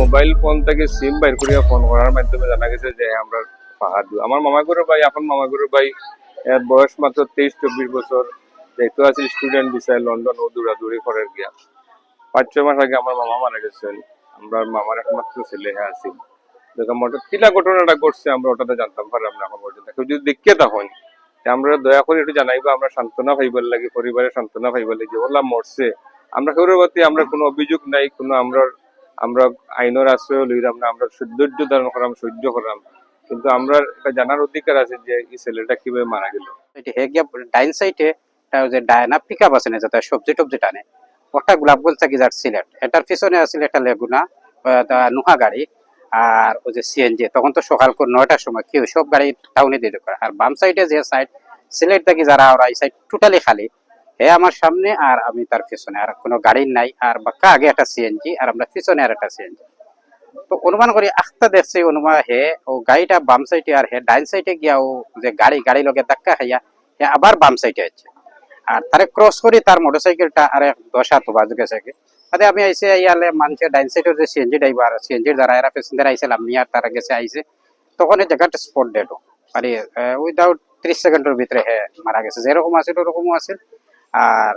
Mobile phone থেকে সিম বাইর করিয়া ফোন করার মাধ্যমে জানা গেছে যে আমরা পাহাড় আমার মামাগুরু ভাই এখন মামাগুরু ভাই, এর বয়স মাত্র তেইশ, চব্বিশ বছর। যেহেতু আছে স্টুডেন্ট বিষয় লন্ডন ও দৌড়াদৌড়ি করার গিয়া। পাঁচ, ছয় মাস আগে আমার মামা মারা গেছেন। আমরা মামার একমাত্র ছেলে হ্যাঁ আছি দেখলাম ওটা কিলা ঘটনাটা ঘটছে, আমরা ওটাতে জানতাম, পারলাম না এখন পর্যন্ত। কেউ যদি দেখতে তখন আমরা দয়া করে একটু জানাইবো, আমরা সান্ত্বনা পাইবার লাগে, পরিবারের সান্ত্বনা পাইবার লাগে ওলা মরছে। আমরা প্রতি আমরা কোনো অভিযোগ নাই, কোনো আমরা আমরা আইনের আশ্রয় লইলাম না আমরা ধৈর্য ধারণ করাম সহ্য করাম কিন্তু আমরা এটা জানার অধিকার আছে যে এই ছেলেটা কীভাবে মারা গেল। ডাইন সাইডে যে ডায়না পিক আপ আছে না যাতে সবজি টবজি টানে। ওটা গোলাপগঞ্জ থেকে যার সিলেট। এটার পিছনে আছিল একটা লেগুনা নুহা গাড়ি আর ওই যে সিএনজি তখন তো সকাল করে নয়টার সময় কি হয়, সব গাড়ি টাউনে দিয়ে আর বাম সাইডে যে সাইড সিলেট থেকে যারা ওরা এই সাইড টোটালি খালি। হে আমার সামনে, আর আমি তার পিছনে। আর কোনো গাড়ি নাই, আর বাক্কা আগে একটা সিএনজি আর আমরা পিছনে আর একটা সিএনজি তো অনুমান করি, আখতা দেখছে অনুমান হে, ও গাড়িটা বাম সাইডে আর হে ডাইন সাইডে গিয়া ও যে গাড়ি গাড়ি লগে ধাক্কা খাইয়া হে আবার বাম সাইডে আছে। আর তারে ক্রস করি, তার মোটরসাইকেলটা আর দশ হাত বাজু গেছে কি আরে আমি আইসে ইয়ালে মানুষের ডাইন সাইডের যে সিএনজি ড্রাইভার সিএনজির দ্বারা এরা প্যাসেঞ্জার আইসে আমি আর তারা গেছে আইসে তখন এই জায়গাটা স্পট ডেড মানে উইদাউট ত্রিশ সেকেন্ডের ভিতরে হে মারা গেছে। যেরকম আছে ওরকমও আছিল আর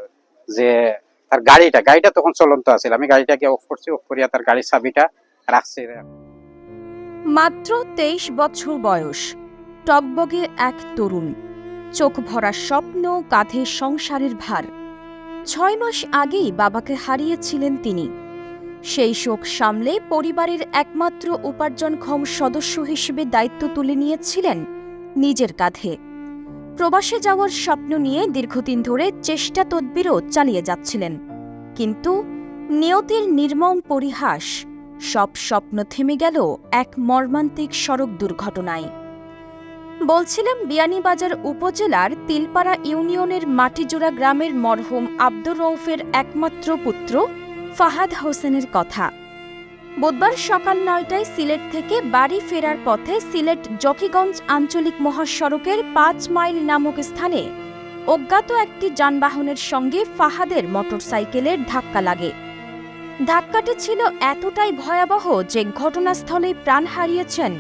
যে তার গাড়িটা গাড়িটা তখন চলন্ত আছিল। আমি গাড়িটাকে অফ করছি অফ করিয়া তার গাড়ির চাবিটা রাখছি। মাত্র তেইশ বছর বয়স, টকবগে এক তরুণ। চোখ ভরা স্বপ্ন, কাঁধে সংসারের ভার। ছয় মাস আগেই বাবাকে হারিয়েছিলেন তিনি। সেই শোক সামলে পরিবারের একমাত্র উপার্জনক্ষম সদস্য হিসেবে দায়িত্ব তুলে নিয়েছিলেন নিজের কাঁধে। প্রবাসে যাওয়ার স্বপ্ন নিয়ে দীর্ঘদিন ধরে চেষ্টা তদবিরও চালিয়ে যাচ্ছিলেন। কিন্তু নিয়তির নির্মম পরিহাস, সব স্বপ্ন থেমে গেল এক মর্মান্তিক সড়ক দুর্ঘটনায়। বলছিলাম বিয়ানীবাজার উপজেলার তিলপাড়া ইউনিয়নের মাটিজোড়া গ্রামের মরহুম আব্দুর রৌফের একমাত্র পুত্র ফাহাদ হোসেনের কথা। বুধবার সকাল নয়টায় সিলেট থেকে বাড়ি ফেরার পথে সিলেট জকিগঞ্জ আঞ্চলিক মহাসড়কের পাঁচ মাইল নামক স্থানে অজ্ঞাত একটি যানবাহনের সঙ্গে ফাহাদের মোটরসাইকেলের ধাক্কা লাগে। ধাক্কাটি ছিল এতটাই ভয়াবহ যে ঘটনাস্থলে প্রাণ হারিয়েছেন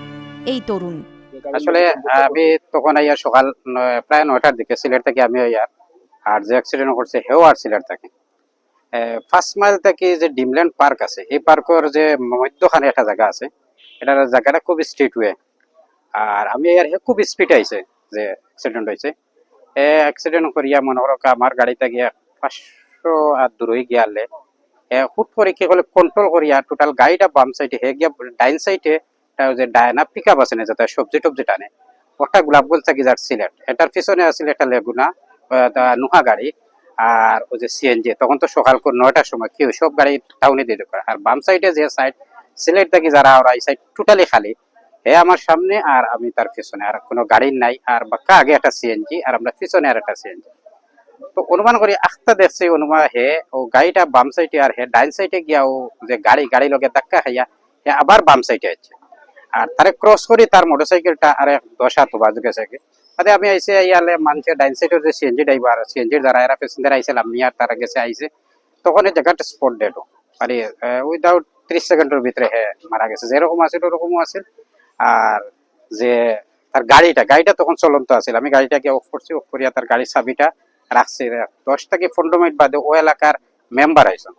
এই তরুণ। আসলে, আমি তখন আইয়া সকাল প্রায় নয়টার দিকে সিলেট থেকে আমি আইয়া আর যে অ্যাক্সিডেন্ট করছে হেও আর সিলেট থেকে। ফার্স্ট মাইল থেকে যে ডিমল্যান্ড পার্ক আছে, এই পার্কের যে মধ্যখানে একটা জায়গা আছে, এটার জায়গাটা খুব স্ট্রিট ওয়ে আর আমি আর খুব স্পিড আইছে যে অ্যাক্সিডেন্ট হয়েছে এ অ্যাক্সিডেন্ট করিয়া মনে করো আমার গাড়িতে গিয়া পাঁচশো আর দূরই গিয়ালে হুট করে কি হলে কন্ট্রোল করিয়া টোটাল গাড়িটা বাম সাইডে হে গিয়া ডাইন সাইডে যে ডায়না পিক আপ আছে না যাতে সবজি টবজি টানে, ওটা গোলাপগঞ্জ থেকে যার সিলেট। এটার পিছনে আছিল একটা লেগুনা নুহা গাড়ি। আর ওই যে সিএনজি তখন তো সকাল নয়টার সময় কি হয়, সব গাড়ি টাউনে দিয়ে করে আর বাম সাইডে যে সাইড সিলেট থেকে যারা ওরা এই সাইড টোটালি খালি হে আমার সামনে আর আমি তার পিছনে। আর কোনো গাড়ি নাই আর বাক্কা আগে একটা সিএনজি আর আমরা পিছনে আর একটা সিএনজি তো অনুমান করি আখতা দেখছে অনুমান হে ও গাড়িটা বাম সাইডে আর হে ডাইন সাইডে গিয়া ও যে গাড়ি গাড়ি লগে ধাক্কা খাইয়া হে আবার বাম সাইডে আছে। আর তারে ক্রস করি তার মোটরসাইকেলটা আর দশ হাত বাজু গেছে আরে আমি আইসে ইয়ালে মানুষের ডাইন যে সিএনজি ড্রাইভার সিএনজির দ্বারা এরা প্যাসেঞ্জার আইসে আমি আর তারা গেছে আইসে। তখন এই জায়গাটা স্পট ডেড মানে উইদাউট ত্রিশ সেকেন্ডের ভিতরে হে মারা গেছে। যেরকম আছিল, ওরকমও আছিল। আর যে তার গাড়িটা গাড়িটা তখন চলন্ত আছিল। আমি গাড়িটাকে অফ করছি অফ করিয়া তার গাড়ির চাবিটা রাখছি। দশ থেকে পনেরো মিনিট বাদে ও এলাকার মেম্বার আইসন।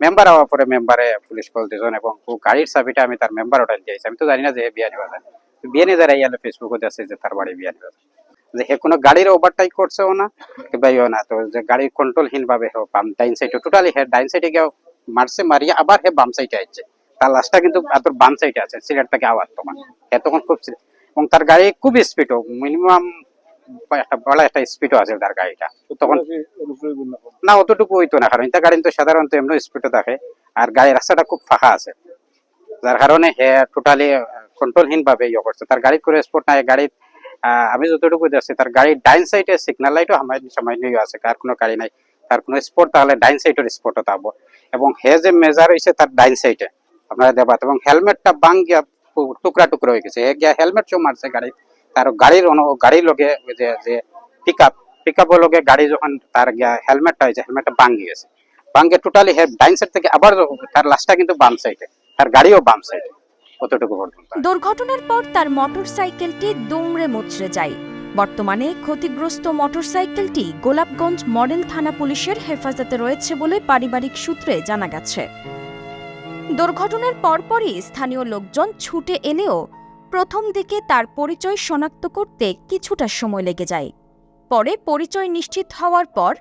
মেম্বার হওয়ার পরে মেম্বারে পুলিশ কল দিয়েছেন এবং গাড়ির চাবিটা আমি তার মেম্বার ওটাই দিয়েছি আমি তো জানি না যে বিয়ানি বাজার বিয়ানি যারা ইয়ালে ফেসবুকে আছে যে তার বাড়ি বিয়ানি বাজার যে কোনো গাড়ির ওভারটাইক করছেও না কিংবা ইয়ে না, তো যে গাড়ির কন্ট্রোলহীন ভাবে হোক, বাম ডাইন সাইডে টোটালি হে ডাইন সাইডে গিয়ে মারছে, মারিয়া আবার হে বাম সাইডে আসছে তার লাস্টটা কিন্তু তোর বাম সাইডে আছে, সিলেট থেকে আওয়াজ তখন হে তখন খুব এবং তার গাড়ি খুব স্পিডও মিনিমাম একটা বড় একটা স্পিডও আছে তার গাড়িটা। তখন না, অতটুকু হইতো না, কারণ এটা গাড়ি তো সাধারণত এমনি স্পিডে থাকে, আর গাড়ির রাস্তাটা খুব ফাঁকা আছে। যার কারণে হে টোটালি কন্ট্রোলহীন ভাবে ইয়ে করছে। তার গাড়ি করে স্পোর্ট নাই গাড়ি আমি যতটুকু দেখছি তার গাড়ির ডাইন সাইডে সিগন্যাল লাইটও সামান্য সামান্য আছে কার কোনো গাড়ি নাই। তার কোনো স্পোর্ট তাহলে ডাইন সাইডের স্পোর্টও তাবো এবং হে যে মেজার হয়েছে তার ডাইন সাইডে আপনারা দেবাত এবং হেলমেটটা বাং গিয়া টুকরা টুকরা হয়ে গেছে। গিয়া হেলমেট চো মারছে গাড়ি তার গাড়ির গাড়ির লগে যে যে পিক আপ পিক আপের লগে গাড়ি যখন তার গিয়া হেলমেটটা হয়েছে হেলমেটটা ভাঙ্গি গেছে ভাঙ্গে টোটালি হে ডাইন সাইড থেকে আবার তার লাস্টটা কিন্তু বাম সাইডে তার গাড়িও বাম সাইড কতটুকু দুর্ঘটনার পর তার মোটরসাইকেলটি দুমড়ে মুচড়ে যায়। বর্তমানে ক্ষতিগ্রস্ত মোটরসাইকেলটি গোলাপগঞ্জ মডেল থানা পুলিশের হেফাজতে রয়েছে বলে পারিবারিক সূত্রে জানা গেছে। দুর্ঘটনার পরপরই স্থানীয় লোকজন ছুটে এলেও প্রথম দিকে তার পরিচয় শনাক্ত করতে কিছুটা সময় লেগে যায়। পরে পরিচয় নিশ্চিত হওয়ার পর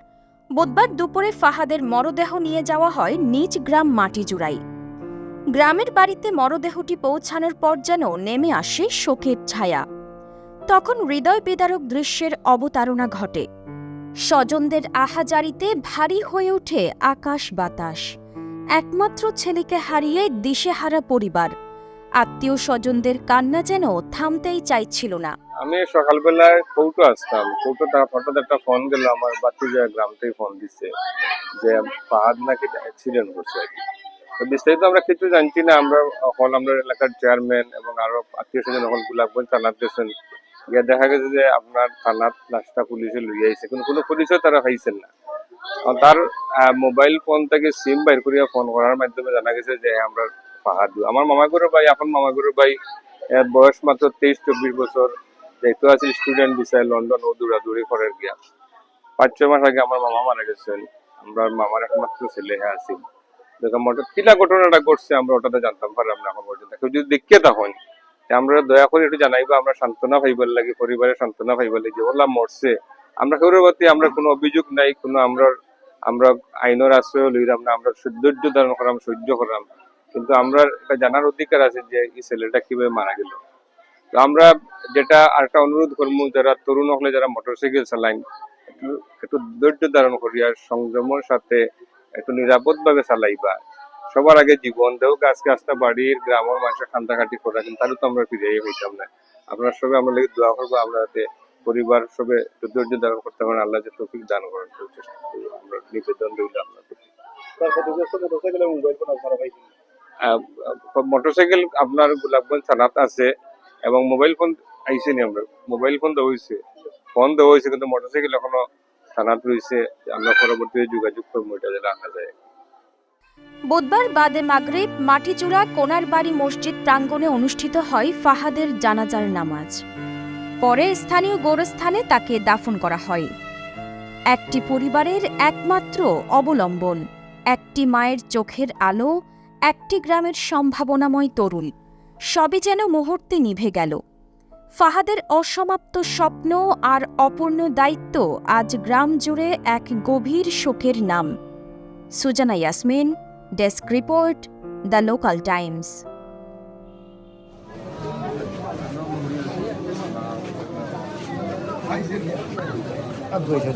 বুধবার দুপুরে ফাহাদের মরদেহ নিয়ে যাওয়া হয় নিজ গ্রাম মাটিজুড়াই গ্রামের বাড়িতে মরদেহটি পৌঁছানোর পর যেন নেমে আসে শোকের ছায়া। তখন হৃদয় বিদারক দৃশ্যের অবতারণা ঘটে। স্বজনদের আহাজারিতে ভারী হয়ে ওঠে আকাশ বাতাস। একমাত্র ছেলেকে হারিয়ে দিশেহারা পরিবার। আত্মীয় স্বজনদের কান্না যেন থামতেই চাইছিল না। আমি সকালবেলায় কৌটো আসতাম। কৌটো হঠাৎ একটা ফোন গেল, আমার বাতিজা গ্রাম থেকে ফোন দিচ্ছে যে ফাহাদ নাকি অ্যাক্সিডেন্ট করছে আর। বিস্তারিত আমরা কিছু জানছি না, আমরা এখন আমরা এলাকার চেয়ারম্যান এবং আরও আত্মীয় স্বজন এখন গোলাপগঞ্জ থানাত গেছেন গিয়ে দেখা গেছে যে আপনার থানাত লাশটা পুলিশে লইয়া আইছে কিন্তু কোনো পুলিশও তারা পাইছেন না। তার মোবাইল ফোন থেকে সিম বাইর করিয়া ফোন করার মাধ্যমে জানা গেছে যে আমরা ফাহাদ আমার মামাগুরু ভাই, আপন মামাগুরু ভাই বয়স মাত্র তেইশ, চব্বিশ বছর, যেহেতু আছে স্টুডেন্ট বিষয় লন্ডন ও দৌড়াদৌড়ি করার গিয়া। পাঁচ, ছয় মাস আগে আমার মামা মারা গেছেন। আমরা মামার একমাত্র ছেলে হ্যাঁ আছি দেখো মোটর কিলা ঘটনাটা ঘটছে, আমরা জানতাম, পারলাম না এখন পর্যন্ত। কেউ যদি তখন আমরা দয়া করে একটু জানাইবা, আমরা সান্ত্বনা পাইবার লাগে, পরিবারের সান্ত্বনা পাইবার লাগে ওলা মরছে। আমরা কেউর প্রতি আমরা কোনো অভিযোগ নাই, কোনো আমরা আমরা আইনের আশ্রয় লইলাম না, আমরা ধৈর্য ধারণ করাম, সহ্য করাম। কিন্তু আমরা এটা জানার অধিকার আছে যে এই ছেলেটা কীভাবে মারা গেল। তো আমরা যেটা আরেকটা অনুরোধ করব, যারা তরুণ হলে যারা মোটরসাইকেল চালাইন একটু ধৈর্য ধারণ করিয়া, সংযমের সাথে একটু নিরাপদ ভাবে চালাইবা। সবার আগে জীবন দেও আজকে আস্তে বাড়ির গ্রামের মানুষের কান্দাকাটি করা কিন্তু তাহলে তো আমরা ফিরে হইতাম না। আপনার সবে আমরা লেগে দোয়া করব আমরা পরিবার সবে ধৈর্য ধারণ করতে পারেন আল্লাহ যে তৌফিক দান করেন তো চেষ্টা করব। আমরা নিবেদন রইল আপনার মোটরসাইকেল আপনার গোলাপগঞ্জ থানাত আছে এবং মোবাইল ফোন আইসে নি আমরা। মোবাইল ফোন দেওয়া হয়েছে ফোন দেওয়া হয়েছে কিন্তু মোটরসাইকেল এখনও থানাত রয়েছে, আমরা পরবর্তীতে যোগাযোগ এটা যায়। বুধবার বাদে মাগরিব মসজিদ প্রাঙ্গণে অনুষ্ঠিত হয় ফাহাদের জানাজার নামাজ। পরে স্থানীয় গোরস্থানে তাকে দাফন করা হয়। একটি পরিবারের একমাত্র অবলম্বন, একটি মায়ের চোখের আলো, একটি গ্রামের সম্ভাবনাময় তরুণ, সবই যেন মুহূর্তে নিভে গেল। ফাহাদের অসমাপ্ত স্বপ্ন আর অপূর্ণ দায়িত্ব আজ গ্রাম জুড়ে এক গভীর শোকের নাম। Sujana Yasmin, desk report, the local times. দুইটা